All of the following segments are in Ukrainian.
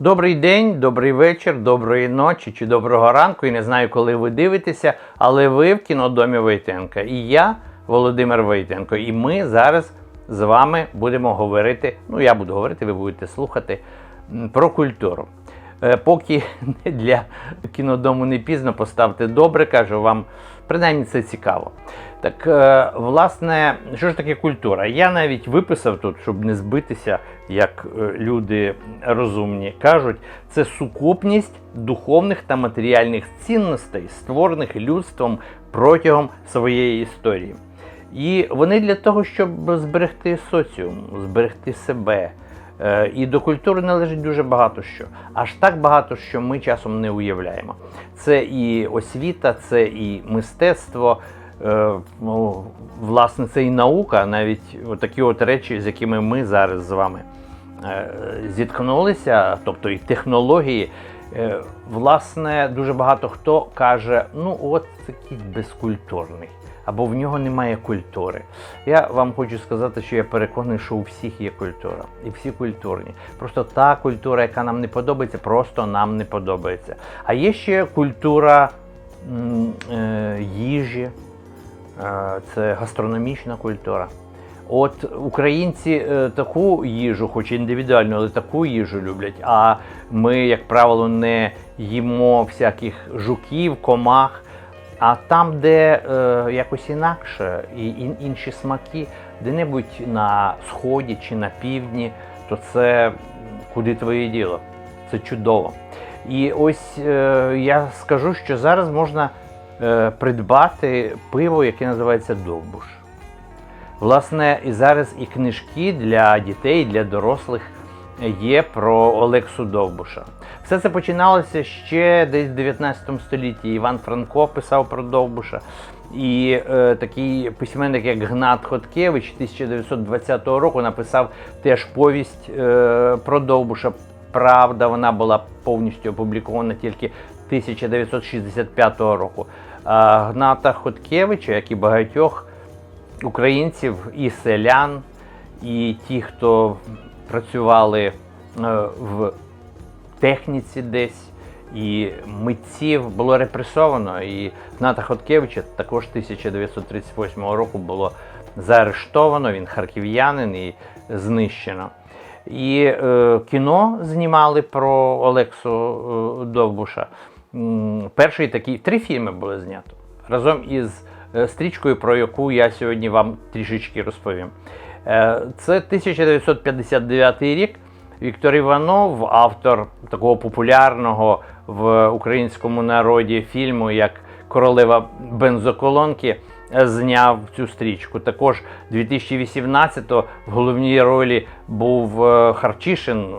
Добрий день, добрий вечір, доброї ночі чи доброго ранку. І не знаю, коли ви дивитеся, але ви в кінодомі Войтенка. І я, Володимир Войтенко. І ми зараз з вами будемо говорити. Ну, я буду говорити, ви будете слухати про культуру. Е, Поки для кінодому не пізно, поставте добре, кажу вам, принаймні це цікаво. Так, е, власне, що ж таке культура? Я навіть виписав тут, щоб не збитися, як е, люди розумні кажуть, це сукупність духовних та матеріальних цінностей, створених людством протягом своєї історії. І вони для того, щоб зберегти соціум, зберегти себе. Е, І до культури належить дуже багато що. Аж так багато, що ми часом не уявляємо. Це і освіта, це і мистецтво, е, ну, власне, це і наука, навіть такі от речі, з якими ми зараз з вами е, зіткнулися, тобто і технології. Власне, дуже багато хто каже: ну, от такий безкультурний. Або в нього немає культури. Я вам хочу сказати, що я переконаний, що у всіх є культура, і всі культурні. Просто та культура, яка нам не подобається, просто нам не подобається. А є ще культура е, їжі, е, це гастрономічна культура. От українці е, таку їжу, хоч індивідуально, але таку їжу люблять. А ми, як правило, не їмо всяких жуків, комах. А там, де е, якось інакше і ін- інші смаки, де-небудь на сході чи на півдні, то це куди твоє діло. Це чудово. І ось е, я скажу, що зараз можна е, придбати пиво, яке називається Довбуш. Власне, і зараз і книжки для дітей, для дорослих є про Олексу Довбуша. Все це починалося ще десь в 19 столітті. Іван Франко писав про Довбуша. І е, такий письменник, як Гнат Хоткевич 1920 року написав теж повість е, про Довбуша. Правда, вона була повністю опублікована тільки 1965 року. А Гната Хоткевича, як і багатьох українців, і селян, і ті, хто працювали е, в техніці десь, і митців було репресовано. І Гната Хоткевича також 1938 року було заарештовано, він харків'янин і знищено. І е, кіно знімали про Олексу е, Довбуша. Перший такий три фільми були знято разом із е, стрічкою, про яку я сьогодні вам трішечки розповім. Е, Це 1959 рік. Віктор Іванов, автор такого популярного в українському народі фільму як Королева бензоколонки, е, зняв цю стрічку. Також 2018-го в головній ролі був е, Харчишин,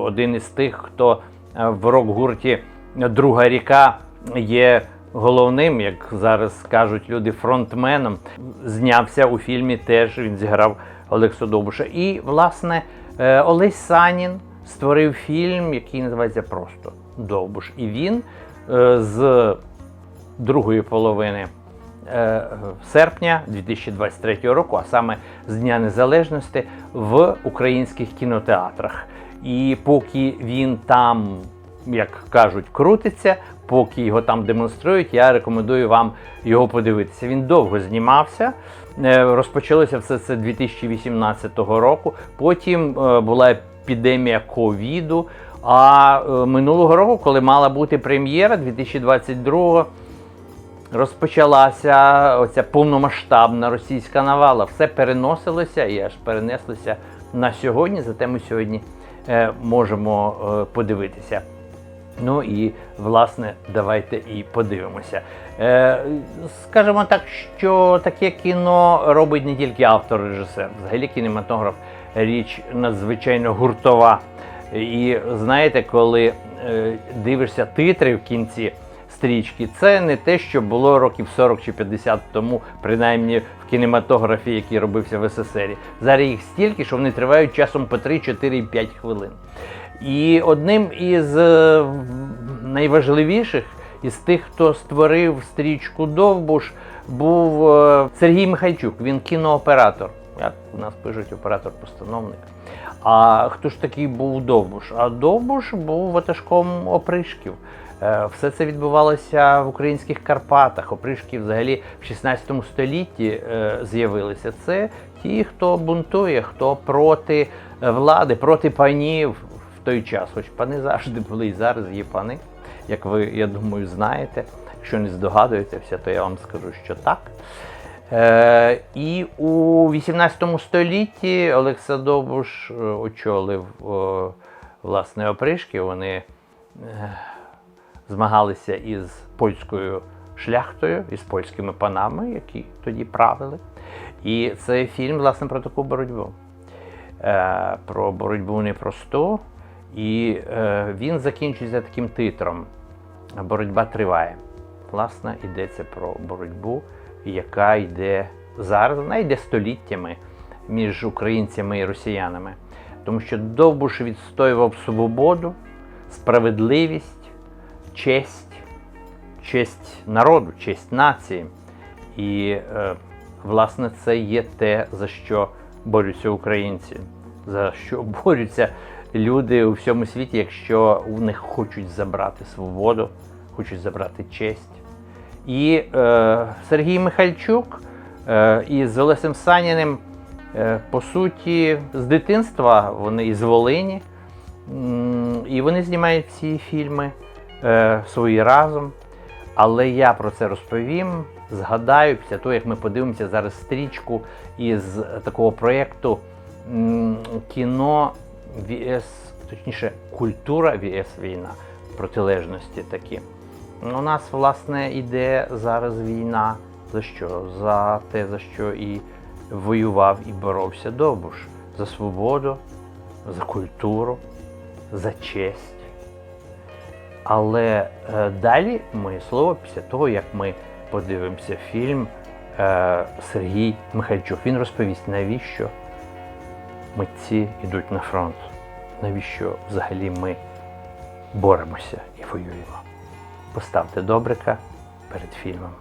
один із тих, хто в рок-гурті Друга ріка є головним, як зараз кажуть люди, фронтменом. Знявся у фільмі теж він зіграв Олексу Довбуша. І, власне, е, Олесь Санін створив фільм, який називається просто Довбуш. І він е, з другої половини е, серпня 2023 року, а саме з Дня Незалежності, в українських кінотеатрах. І поки він там, як кажуть, крутиться, поки його там демонструють, я рекомендую вам його подивитися. Він довго знімався. Е, Розпочалося все це 2018 року. Потім е, була епідемія ковіду. А е, минулого року, коли мала бути прем'єра 2022 розпочалася оця повномасштабна російська навала. Все переносилося і аж перенеслося на сьогодні. Зате ми сьогодні можемо подивитися. Ну і власне давайте і подивимося. Е, скажімо так, що таке кіно робить не тільки автор-режисер, взагалі кінематограф річ надзвичайно гуртова. І знаєте, коли е, дивишся титри в кінці стрічки, це не те, що було років 40 чи 50 тому, принаймні в кінематографі, який робився в СССР. Зараз їх стільки, що вони тривають часом по 3, 4 і 5 хвилин. І одним із е, найважливіших із тих, хто створив стрічку Довбуш, був е, Сергій Михальчук. Він кінооператор. Як у нас пишуть оператор-постановник. А хто ж такий був Довбуш? А Довбуш був ватажком опришків. Е, Все це відбувалося в українських Карпатах. Опришки взагалі в 16 столітті з'явилися. Це ті, хто бунтує, хто проти влади, проти панів той час. Хоч пани завжди були і зараз є пани, як ви, я думаю, знаєте. Якщо не здогадуєтеся, то я вам скажу, що так. Е, і у 18 столітті Олекса Довбуш е, очолив е, власне опришки. Вони е, змагалися із польською шляхтою, із польськими панами, які тоді правили. І це фільм, власне, про таку боротьбу. Е, про боротьбу непросту. І е, він закінчується таким титром Боротьба триває. Власне, йдеться про боротьбу, яка йде зараз, вона йде століттями між українцями і росіянами. Тому що Довбуш відстоював свободу, справедливість, честь, честь народу, честь нації. І, е, власне, це є те, за що борються українці, за що борються люди у всьому світі, якщо у них хочуть забрати свободу, хочуть забрати честь. І е, Сергій Михальчук е, із Олесем Саніним, е, по суті, з дитинства вони із Волині. І вони знімають ці фільми е, свої разом. Але я про це розповім. Згадаю після того, як ми подивимося зараз стрічку із такого проєкту кіно ВС, точніше, культура ВС війна, протилежності такі. У нас, власне, іде зараз війна. За що? За те, за що і воював і боровся Довбуш. За свободу, за культуру, за честь. Але е, далі моє слово після того, як ми подивимося фільм е, Сергій Михайчук. Він розповість, навіщо митці йдуть на фронт, навіщо взагалі ми боремося і воюємо. Поставте добрика перед фільмом.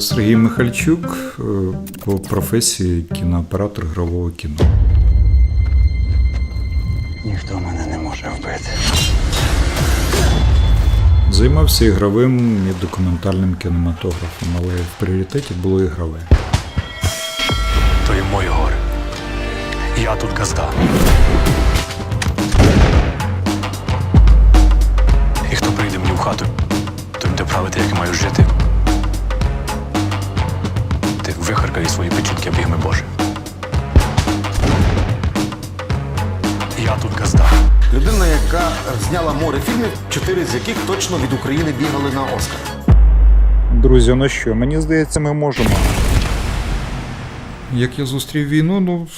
Сергій Михальчук е, по професії кінооператор ігрового кіно. Ніхто мене не може вбити. Займався ігровим і документальним кінематографом, але в пріоритеті було ігрове. То й моє горе. Я тут газда. І хто прийде мені в хату, той буде правити, як маю жити. Ти вихаркай свої печінки, обігми Боже. Я тут газда. Людина, яка зняла море фільмів, чотири з яких точно від України бігали на Оскар. Друзі, ну що, мені здається, ми можемо. Як я зустрів війну, ну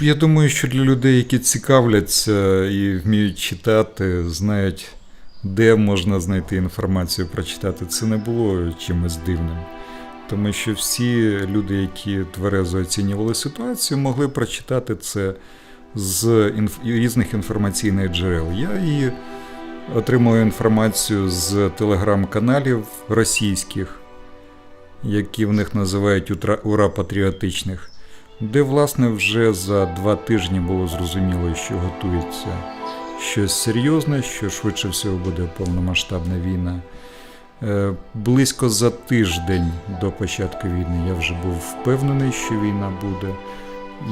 я думаю, що для людей, які цікавляться і вміють читати, знають, де можна знайти інформацію прочитати, це не було чимось дивним. Тому що всі люди, які тверезо оцінювали ситуацію, могли прочитати це з інф... різних інформаційних джерел. Я і отримую інформацію з телеграм-каналів російських, які в них називають «Утра- ура патріотичних, де, власне, вже за два тижні було зрозуміло, що готується щось серйозне, що швидше всього буде повномасштабна війна. Е, Близько за тиждень до початку війни я вже був впевнений, що війна буде,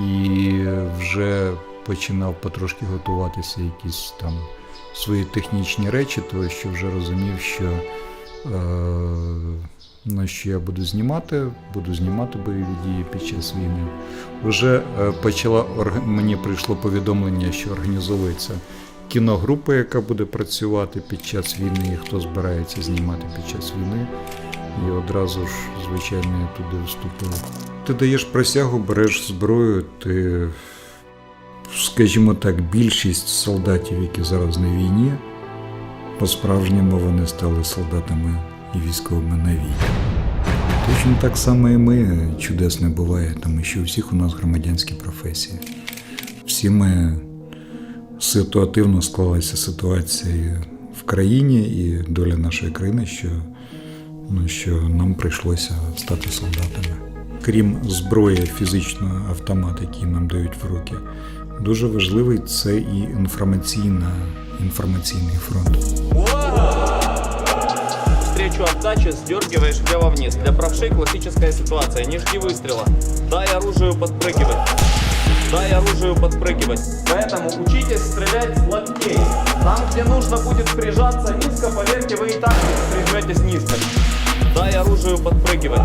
і вже починав потрошки готуватися якісь там свої технічні речі, тому що вже розумів, що на що я буду знімати, буду знімати бойові дії під час війни. Вже е, почала мені прийшло повідомлення, що організовується кіногрупа, яка буде працювати під час війни, і хто збирається знімати під час війни. І одразу ж, звичайно, я туди вступив. Ти даєш присягу, береш зброю, ти, скажімо так, більшість солдатів, які зараз на війні, по-справжньому вони стали солдатами і військовими на війні. Точно так само і ми чудес не буває, тому що у всіх у нас громадянські професії. Всі ми ситуативно склалася ситуація в країні і доля нашої країни, що, ну, що нам прийшлося стати солдатами. Крім зброї фізичного автомата, який нам дають в руки, дуже важливий це і інформаційна, інформаційний фронт. Встречу отдачи сдергиваешь влево-вниз. Для правшей классическая ситуация. Не жди выстрела. Дай оружию подпрыгивать. Дай оружию подпрыгивать. Поэтому учитесь стрелять с локтей. Там, где нужно будет прижаться низко, поверьте, вы и так прижметесь низко. Дай оружию подпрыгивать.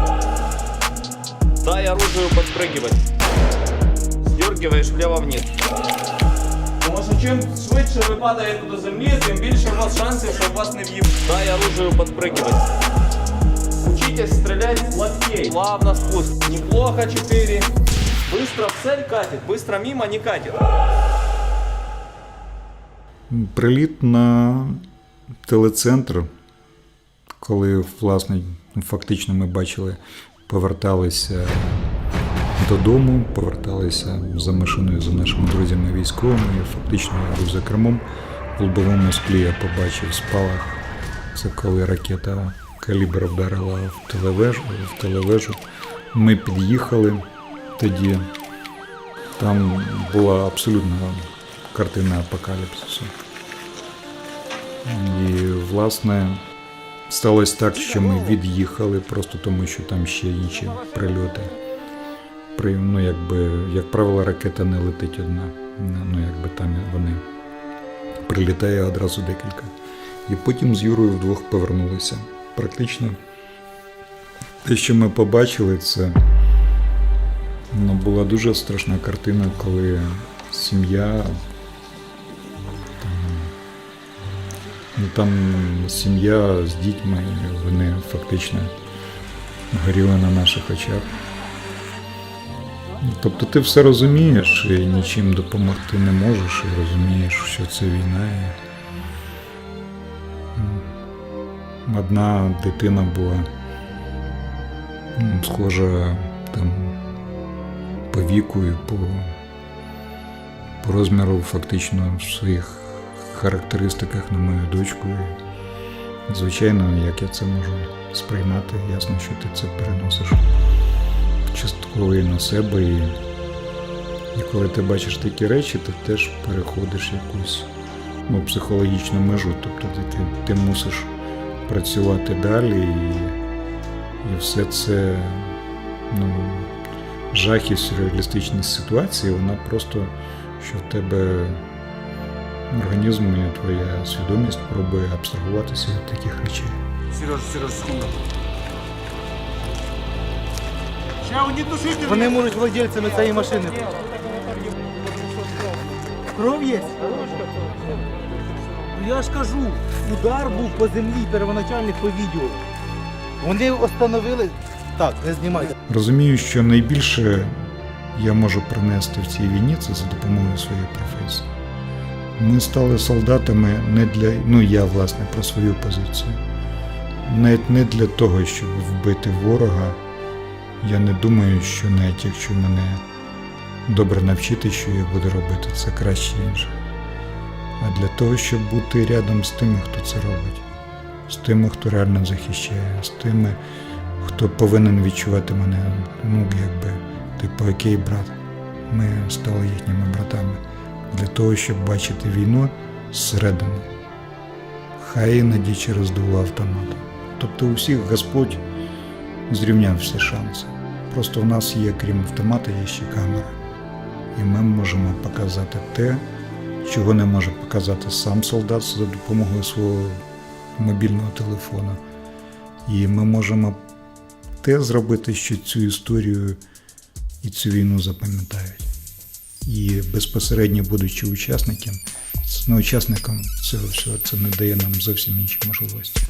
Дай оружию подпрыгивать. Сдергиваєш влево-вниз. Тому що чим швидше ви падаєте до землі, тим більше у вас шансів, що вас не в'їб. Дай оружию подпрыгивать. Учитесь стрелять с локтей. Плавно спуск. Неплохо 4. Быстро в цель катит, быстро мимо не катит. Приліт на телецентр, коли власне фактично ми бачили, поверталися додому, поверталися за машиною за нашими друзями військовими. І фактично я був за кермом. В лобовому склі я побачив спалах. Це коли ракета калібр вдарила в телевежу, в телевежу. Ми під'їхали тоді. Там була абсолютна картина апокаліпсису. І, власне, сталося так, що ми від'їхали просто тому, що там ще інші прильоти. При, ну, якби, як правило, ракета не летить одна. Ну, якби там вони прилітає одразу декілька. І потім з Юрою вдвох повернулися. Практично те, що ми побачили, це ну, була дуже страшна картина, коли сім'я Ну, там сім'я з дітьми, вони фактично горіли на наших очах. Тобто ти все розумієш і нічим допомогти не можеш, і розумієш, що це війна. Одна дитина була схожа там по віку і по, по розміру фактично в своїх характеристиках на мою дочку. І, звичайно, як я це можу сприймати, ясно, що ти це переносиш частково і на себе. І, і коли ти бачиш такі речі, ти теж переходиш якусь ну, психологічну межу. Тобто ти, ти, ти мусиш працювати далі, і, і все це ну, жах і сюрреалістичність ситуації, вона просто, що в тебе організм і твоя свідомість пробує абстрагуватися від таких речей. Сережа, Сережа, секунду. Вони можуть владельцями цієї машини. Кров є? Ну я ж кажу, удар був по землі первоначальний по відео. Вони остановили. Так, не знімайте. Розумію, що найбільше я можу принести в цій війні це за допомогою своєї професії. Ми стали солдатами не для. Ну, я, власне, про свою позицію. Навіть не для того, щоб вбити ворога. Я не думаю, що навіть якщо мене добре навчити, що я буду робити, це краще інше. А для того, щоб бути рядом з тими, хто це робить, з тими, хто реально захищає, з тими, хто повинен відчувати мене, ну, якби, типу, окей, брат, ми стали їхніми братами. Для того, щоб бачити війну зсередини. Хай іноді через дуло автомата. Тобто у всіх Господь зрівняв всі шанси. Просто в нас є, крім автомата, є ще камера. І ми можемо показати те, чого не може показати сам солдат за допомогою свого мобільного телефона. І ми можемо те зробити, що цю історію і цю війну запам'ятають. І безпосередньо будучи учасником, ну, учасником цього всього, це не дає нам зовсім інші можливості.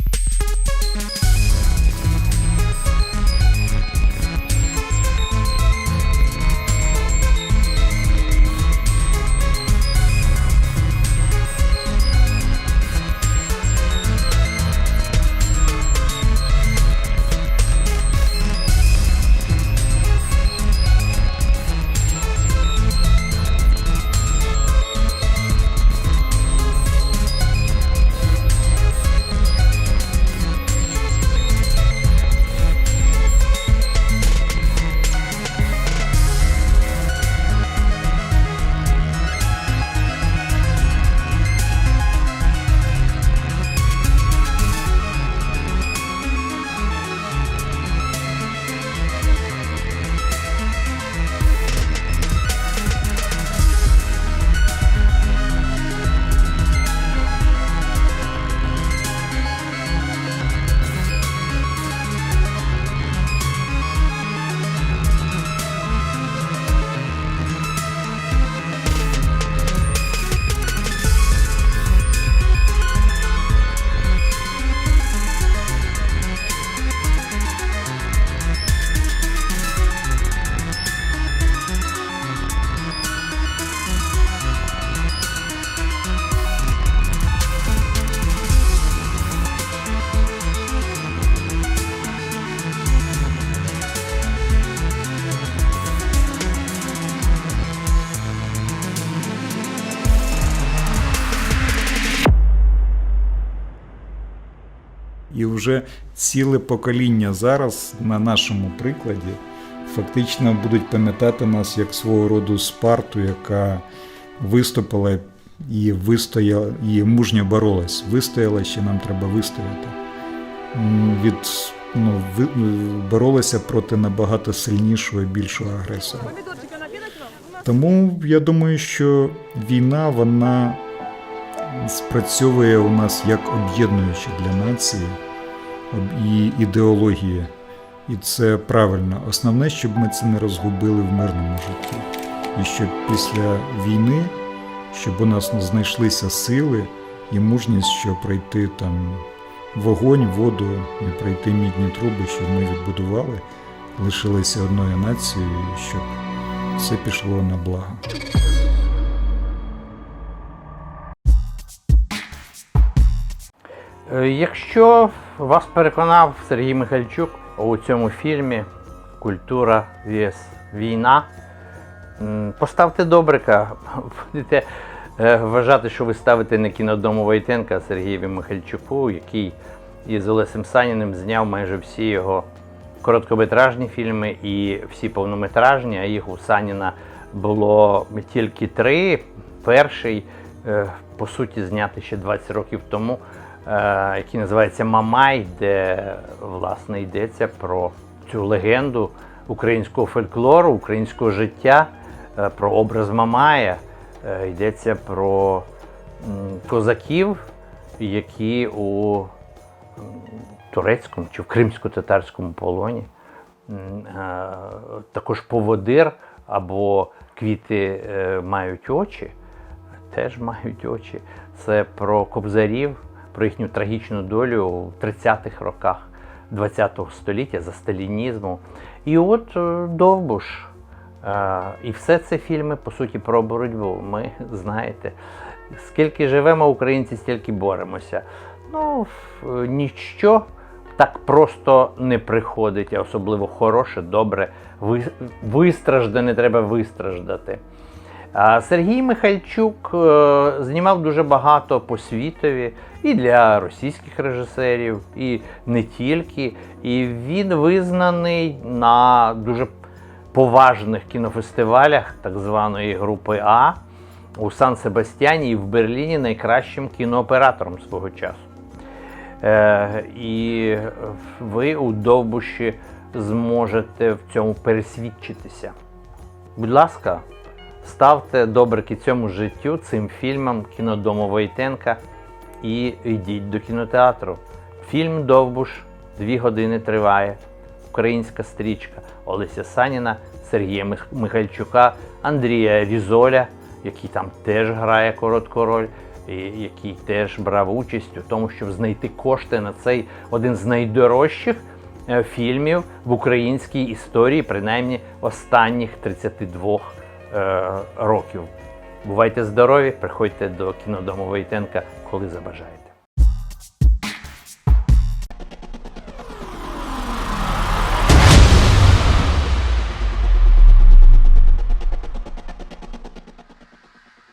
І вже ціле покоління зараз на нашому прикладі фактично будуть пам'ятати нас як свого роду Спарту, яка виступила і вистояла, і мужньо боролась. Вистояла, ще нам треба вистояти. Від, ну, ви, боролася проти набагато сильнішого і більшого агресора. Тому я думаю, що війна вона спрацьовує у нас як об'єднуюча для нації і ідеологія. І це правильно. Основне, щоб ми це не розгубили в мирному житті. І щоб після війни, щоб у нас знайшлися сили і мужність, щоб пройти там вогонь, воду і пройти мідні труби, щоб ми відбудували, лишилися одною нацією, і щоб все пішло на благо. Якщо вас переконав Сергій Михальчук у цьому фільмі Культура vs. війна, поставте добрика. Будете е, вважати, що ви ставите не кінодому Войтенка, Сергієві Михальчуку, який із Олесем Саніним зняв майже всі його короткометражні фільми і всі повнометражні, а їх у Саніна було тільки три. Перший, е, по суті, знятий ще 20 років тому, е, який називається Мамай, де власне йдеться про цю легенду українського фольклору, українського життя, е, про образ Мамая. Е, Йдеться про козаків, які у турецькому чи в кримсько-татарському полоні. Е, Також поводир або квіти е, мають очі, теж мають очі. Це про кобзарів, про їхню трагічну долю у 30-х роках ХХ століття за сталінізму. І от е, Довбуш. Е, І все це фільми, по суті, про боротьбу. Ми знаєте, скільки живемо українці, стільки боремося. Ну, ніщо так просто не приходить, а особливо хороше, добре, ви- вистраждане треба вистраждати. Сергій Михальчук е, знімав дуже багато по світові і для російських режисерів, і не тільки. І він визнаний на дуже поважних кінофестивалях так званої групи А у Сан-Себастьяні і в Берліні найкращим кінооператором свого часу. Е, і ви у Довбуші зможете в цьому пересвідчитися. Будь ласка, ставте добрики цьому життю, цим фільмам кінодому Войтенка і йдіть до кінотеатру. Фільм Довбуш дві години триває. Українська стрічка Олеся Саніна, Сергія Михальчука, Андрія Різоля, який там теж грає коротку роль, і який теж брав участь у тому, щоб знайти кошти на цей один з найдорожчих е, фільмів в українській історії, принаймні останніх 32 е, років. Бувайте здорові, приходьте до кінодому Войтенка, коли забажаєте.